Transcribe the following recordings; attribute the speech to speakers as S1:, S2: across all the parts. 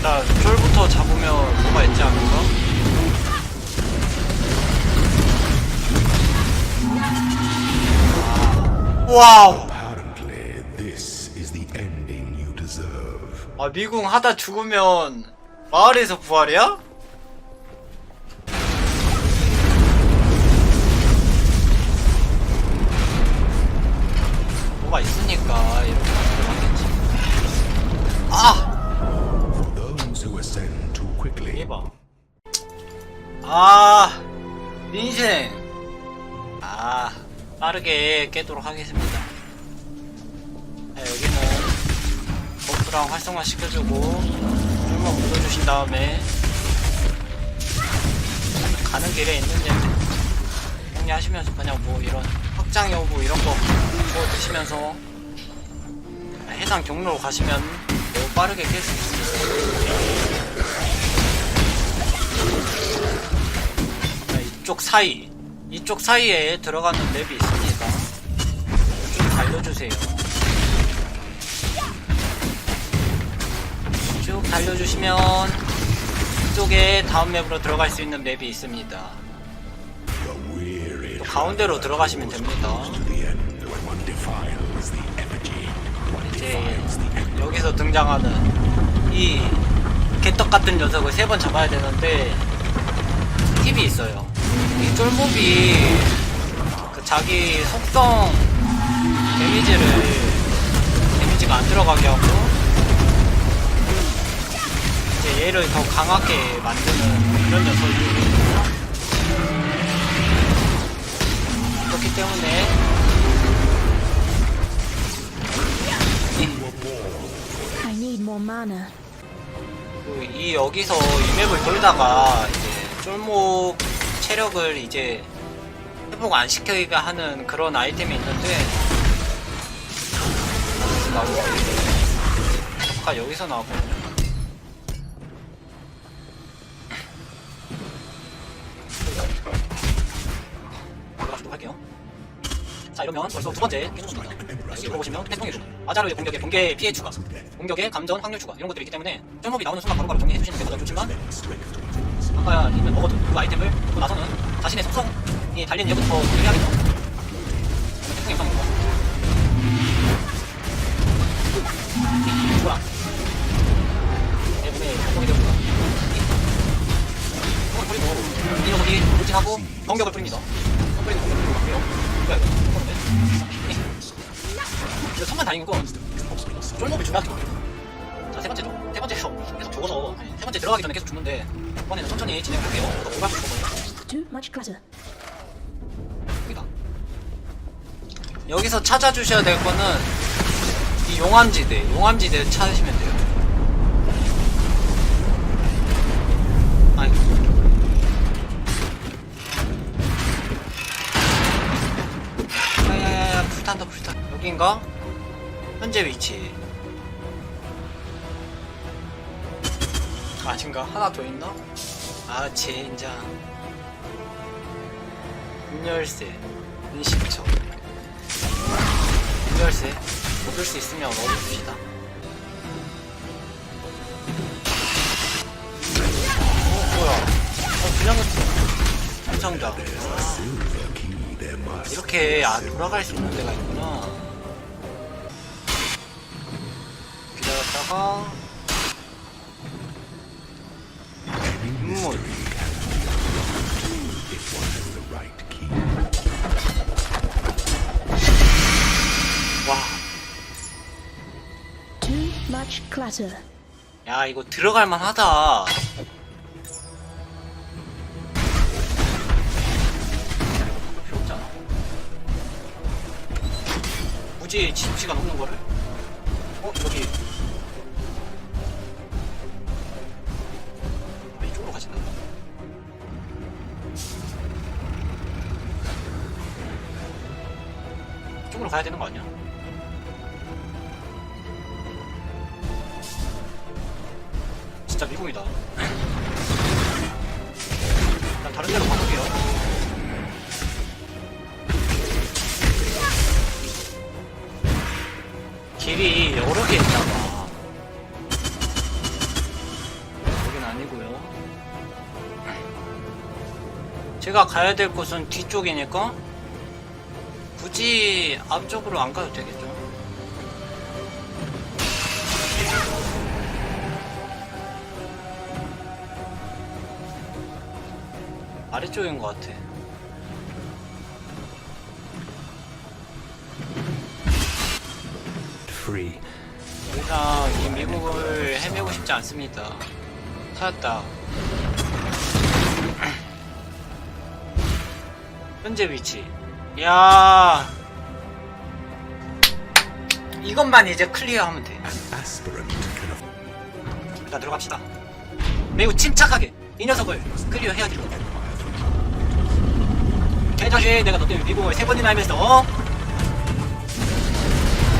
S1: 일단 쫄부터 잡으면 뭐가 있지 않을까? 와우!
S2: Apparently, this is the ending you deserve.
S1: 아 미궁 하다 죽으면 마을에서 부활이야? 뭐가 있으니까 이렇게 대박 아 인생. 아 빠르게 깨도록 하겠습니다. 자, 여기는 버프랑 활성화 시켜주고 좀만 묻어주신 다음에 가는 길에 있는데 정리하시면서 그냥 뭐 이런 확장 여부 이런 거뭐 드시면서 해당 경로로 가시면 매우 빠르게 깰 수 있습니다 이쪽 사이 이쪽 사이에 들어가는 맵이 있습니다 좀 달려주세요 쭉 달려주시면 이쪽에 다음 맵으로 들어갈 수 있는 맵이 있습니다 가운데로 들어가시면 됩니다 이제. 여기서 등장하는 이 개떡 같은 녀석을 세 번 잡아야 되는데 팁이 있어요. 이 쫄몹이 그 자기 속성 데미지를 데미지가 안 들어가게 하고 이제 얘를 더 강하게 만드는 그런 녀석이거든요. 그렇기 때문에
S3: I need more mana.
S1: 그이 여기서 이 맵을 돌다가 이제 쫄목 체력을 이제 회복 안 시키게 하는 그런 아이템이 있는데 여기서 나오고 아까 여기서 나왔거든요. 자 이러면 벌써 두 번째 깨줍니다. 여기 보시면 태풍의 중 아자르의 공격에 번개 피해 추가, 공격에 감전 확률 추가 이런 것들이 있기 때문에 쫄몹이 나오는 순간 바로바로 정리해 주시는 게 가장 좋지만 아까 있는 먹어둔 그 아이템을 먹고 나서는 자신의 속성이 달린 얘부터 공격해야겠죠. 태풍의 영상입니다. 죽어라. 내 몸에 공격이 되어준다. 공격을 뿌리고 이 녀석이 돌진하고 공격을 뿌립니다. 뿌리고 공격을 뿌리고 갈게요. 이거 천만 다행인 건 쫄몹이 중요하게 자, 세 번째죠. 세 번째에서 계속 죽어서 아니, 세 번째 들어가기 전에 계속 죽는데 이번에는 천천히 진행할게요. 더 오갈 수 있거든요.
S3: Too much clutter.
S1: 여기다. 여기서 찾아주셔야 될 거는 이 용암지대, 용암지대 찾으시면 돼요. 여긴가? 현재 위치. 아닌가? 하나 더 있나? 아 젠장. 분열쇠, 은신처. 분열쇠, 얻을 수 있으면 얻어줍시다. 어, 뭐야. 어, 그냥
S2: must
S1: 이렇게 안 돌아갈 수 있는 데가 있구나. 다렸다가, 인물.
S3: Too much clutter.
S1: 야, 이거 들어갈만 하다. 필요 없잖아. 굳이 지속 시간 없는 거를? 어, 여기. 사야 되는 거 아니야? 진짜 미국이다. 난 다른 데로 가볼게요. 길이 여러 개 있나 봐. 여긴 아니고요. 제가 가야 될 곳은 뒤쪽이니까 굳이 앞쪽으로 안 가도 되겠죠. 아래쪽인 것 같아.
S2: Free.
S1: 더 이상 이 미국을 헤매고 싶지 않습니다. 찾았다. 현재 위치. 야 이것만 이제 클리어하면 돼. 일단 들어갑시다. 매우 침착하게 이 녀석을 클리어해야 돼. 개자식 내가 너 때문에 미국을 세 번이나 헤맸어. 어?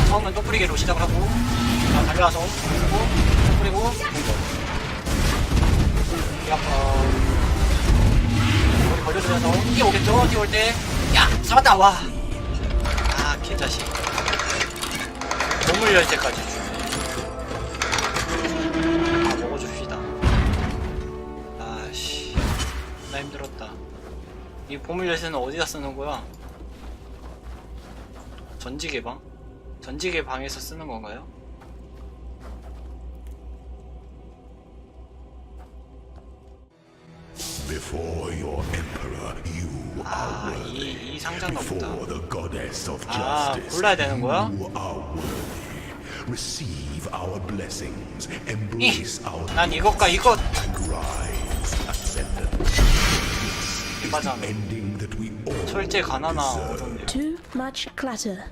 S1: 처음은 똑부리개로 시작을 하고 자, 달려와서 그리고 똑부리고 공격. 이 아파. 걸려주면서 뛰어오겠죠? 뛰어올 때. 야! 잡았다! 와! 아, 개자식. 몸을 열 때까지. 다 먹어줍시다. 아씨, 나 힘들었다. 이 보물 열쇠는 어디다 쓰는 거야? 전지 개방? 전지 개방에서 쓰는 건가요?
S2: Before your emperor, you
S1: 아,
S2: are worthy.
S1: 이, 이 상자인가 보다.
S2: Before the goddess of
S1: 아,
S2: justice,
S1: 골라야 되는 거야?
S2: you are worthy. Receive our blessings. Embrace our
S1: 난 이것과 이것!
S2: and rise ascendant.
S1: 맞아.
S2: Ending that we all
S1: 철제 가나나
S2: deserve.
S1: 어던데.
S3: Too much clutter.